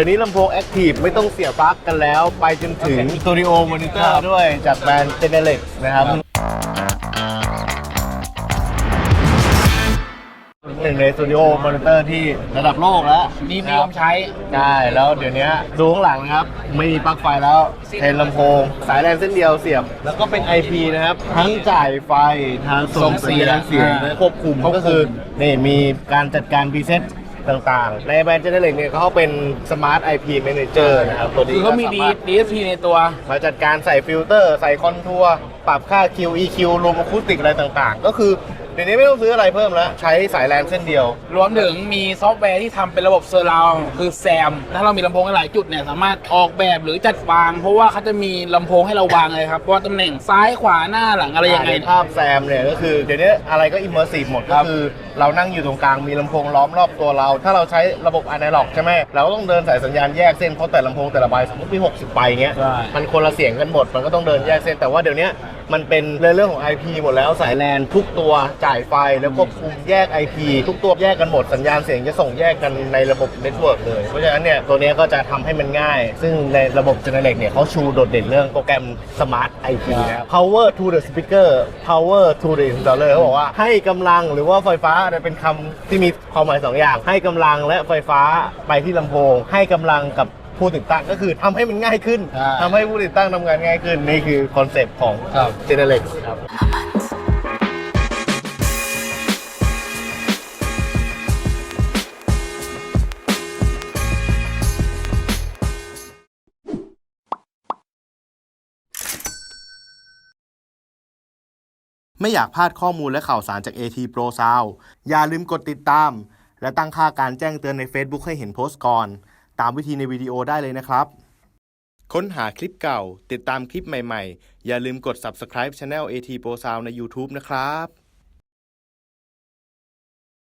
ดี๋ยวนี้ลำโพงแอคทีฟไม่ต้องเสียบปลั๊กกันแล้ว ไปจนถึงสตูดิโอมอนิเตอร์ด้วยจากแบรนด์เจเนเล็กนะครับหนึ่งในสตูดิโอมอนิเตอร์ที่ระดับโลกแล้วมีนิยมใช้ ใช่ แล้วเดี๋ยวนี้ดูข้างหลังนะครับ ไม่มีปลั๊กไฟแล้วเทนลำโพง สายแลนเส้นเดียวเสียบ แล้วก็เป็น IP นะครับ ทั้งจ่ายไฟทางส่งสัญญาณเสียงอ่าควบคุมก็คือนี่มีการจัดการพรีเซต ต่างๆ ในแบรนด์เจเนเล็กเนี่ยเขาเป็นสมาร์ท IP Manager นะครับตัวนี้คือเขามีก็ดีสรถ DSP ในตัว มาจัดการใส่ฟิลเตอร์ ใส่คอนทัวร์ ปรับค่า Q EQ รวมอะคูสติกอะไรต่างๆ ก็คือ เดี๋ยวนี้ไม่ต้องซื้ออะไรเพิ่มแล้ว ใช้สายแลนเส้นเดียว รวมถึงมีซอฟต์แวร์ที่ทำเป็นระบบเซอร์ราวคือแซม ถ้าเรามีลำโพงหลายจุดเนี่ยสามารถออกแบบหรือจัดวาง เพราะว่าเขาจะมีลำโพงให้เราวางเลยครับว่าตำแหน่งซ้ายขวาหน้าหลังอะไรยังไง ในภาพแซมเนี่ยก็คือเดี๋ยวนี้อะไรก็อิมเมอร์ซีฟหมดคก็รับ คือ เรานั่งอยู่ตรงกลางมีลำโพงล้อมรอบตัวเรา ถ้าเราใช้ระบบอนาล็อกใช่ไหมเราก็ต้องเดินสายสัญญาณแยกเส้นเพราะแต่ลำโพงแต่ละใบสมมติมี60ใบเงี้ยใช่ มันคนละเสียงกันหมดมันก็ต้องเดินแยกเส้นแต่ว่าเดี๋ยวนี้ มันเป็นเรื่องของ IP หมดแล้วสายแลนทุกตัวจ่ายไฟแล้วควบคุมแยก IP ทุกตัวแยกกันหมดสัญญาณเสียงจะส่งแยกกันในระบบเน็ตเวิร์กเลย เพราะฉะนั้นเนี่ยตัวนี้ก็จะทำให้มันง่าย ซึ่งในระบบ Genelec เนี่ยเขาชูโดดเด่นเรื่องโปรแกรม Smart IP นะครับ Power to the speaker Power to the installer เขาบอกว่าให้กำลังหรือว่าไฟฟ้าเนี่ยเป็นคำที่มีความหมายสองอย่าง ให้กำลังและไฟฟ้าไปที่ลำโพงให้กำลังกับ ผู้ติดตั้งก็คือทำให้มันง่ายขึ้นใช่ ทำให้ผู้ติดตั้งทำงานง่ายขึ้น นี่คือคอนเซปต์ของ ครับ Genelec ครับ ไม่อยากพลาดข้อมูลและข่าวสารจาก AT Pro Sound อย่าลืมกดติดตาม และตั้งค่าการแจ้งเตือนใน Facebook ให้เห็นโพสต์ก่อน ตามวิธีในวิดีโอได้เลยนะครับ ค้นหาคลิปเก่า ติดตามคลิปใหม่ๆ อย่าลืมกด subscribe Channel AT Pro Sound ใน YouTube นะครับ